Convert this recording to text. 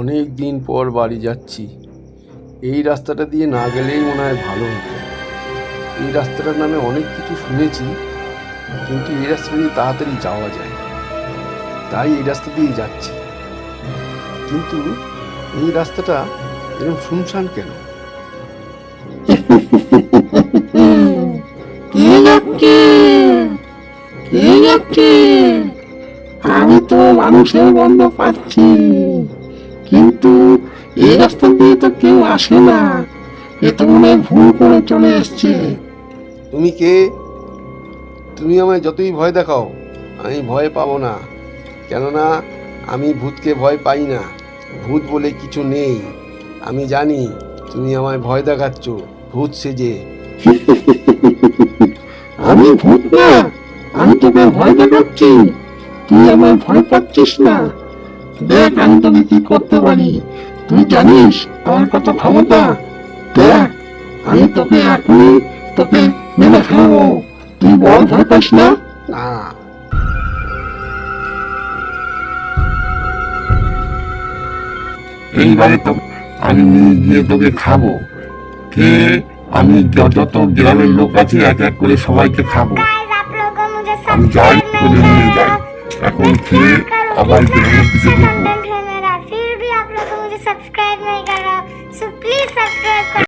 অনেক দিন পর বাড়ি যাচ্ছি। এই রাস্তাটা দিয়ে না গেলেই মনে হয় ভালো হতো। এই রাস্তাটার নামে অনেক কিছু শুনেছি, কিন্তু এই রাস্তা দিয়ে তাড়াতাড়ি যাওয়া যায় তাই এই রাস্তা দিয়ে যাচ্ছি। কিন্তু এই রাস্তাটা এরকম শুনশান কেন? আমি তো মানুষের গন্ধ পাচ্ছি। কিন্তু এই রাস্তা দিয়ে তো কেউ আসে না। এ তো মনে ভুল করে চলে এসছে। তুমি কে? তুমি আমায় যতই ভয় দেখাও আমি ভয় পাবো না। কেননা আমি ভূতকে ভয় পাই না। ভূত বলে কিছু নেই। আমি জানি তুমি আমায় ভয় দেখাচ্ছ। ভূত সেজে। আমি ভূত না। আমি তোকে ভয় দেখাচ্ছি। তুই আমার ভয় পাচ্ছিস না। দেখ আমি তোকে কি করতে পারি। তুই জানিস আমার কত ক্ষমতা? দেখ আমি তোকে এখনই তোকে মেনে খাব তুই বল ভয় পাস না? এইবারে তো আমি নিয়ে গিয়ে তোকে খাব। কে? আমি যত গ্রামের লোক আছে এক এক করে সবাইকে খাব। আমি যাই করে নিয়ে যাই। এখন খেয়ে कंटेंट है मेरा। फिर भी आप लोग मुझे सब्सक्राइब नहीं कर रहा। So please subscribe